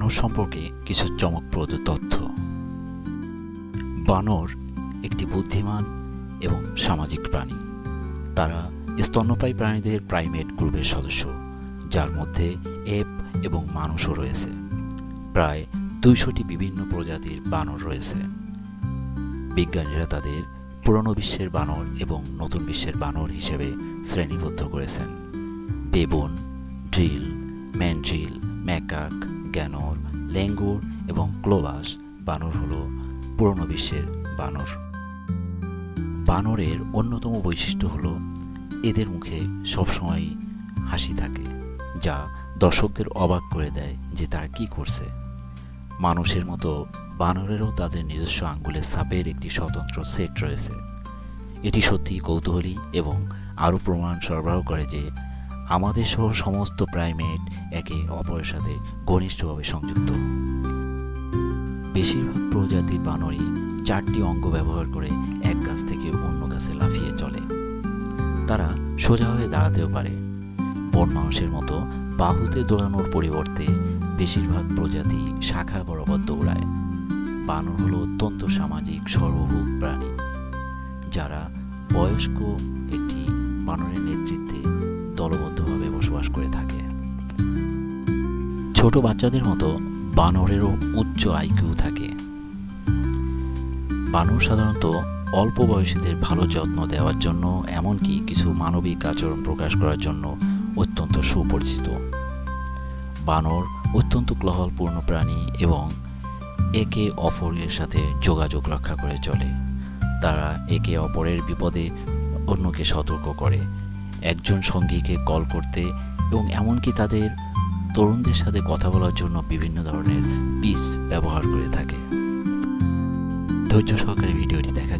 বানর সম্পর্কে কিছু চমকপ্রদ তথ্য। বানর একটি বুদ্ধিমান এবং সামাজিক প্রাণী। তারা স্তন্যপায়ী প্রাণীদের প্রাইমেট গ্রুপের সদস্য, যার মধ্যে এপ এবং মানুষও রয়েছে। প্রায় দুইশোটি বিভিন্ন প্রজাতির বানর রয়েছে। বিজ্ঞানীরা তাদের পুরনো বিশ্বের বানর এবং নতুন বিশ্বের বানর হিসেবে শ্রেণীবদ্ধ করেছেন। Baboon, drill, mandrill macaque, guenon, langur এবং ক্লোবাস বানর হলো পুরনো বিশ্বের বানর। বানরের অন্যতম বৈশিষ্ট্য হল এদের মুখে সবসময় হাসি থাকে, যা দর্শকদের অবাক করে দেয় যে তারা কি করছে। মানুষের মতো বানরেরও তাদের নিজস্ব আঙ্গুলের সাপের একটি স্বতন্ত্র সেট রয়েছে। এটি সত্যি কৌতূহলী এবং আরও প্রমাণ সরবরাহ করে যে আমাদের সহ সমস্ত প্রাইমেট একে অপরের সাথে ঘনিষ্ঠভাবে সংযুক্ত। বেশিরভাগ প্রজাতির বানরই চারটি অঙ্গ ব্যবহার করে এক গাছ থেকে অন্য গাছে লাফিয়ে চলে। তারা সোজা হয়ে দাঁড়াতেও পারে। বন মানুষের মতো বাহুতে দৌড়ানোর পরিবর্তে বেশিরভাগ প্রজাতি শাখা বরাবর দৌড়ায়। বানর হলো অত্যন্ত সামাজিক সর্বভূক প্রাণী, যারা বয়স্ক একটি বানরের নেতৃত্বে দলবদ্ধভাবে বসবাস করে থাকে। ছোট বাচ্চাদের মতো বানরেরও উচ্চ আইকিউ থাকে। বানর সাধারণত অল্প বয়সীদের ভালো যত্ন দেওয়ার জন্য, এমনকি কিছু মানবিক আচরণ প্রকাশ করার জন্য অত্যন্ত সুপরিচিত। বানর অত্যন্ত কোলাহলপূর্ণ প্রাণী এবং একে অপরের সাথে যোগাযোগ রক্ষা করে চলে। তারা একে অপরের বিপদে অন্যকে সতর্ক করে। একজন সঙ্গীকে কল করতে এবং এমনকি তাদের তরুণদের সাথে কথা বলার জন্য বিভিন্ন ধরনের পিস ব্যবহার করে থাকে। ধৈর্য সহকারে ভিডিওটি দেখা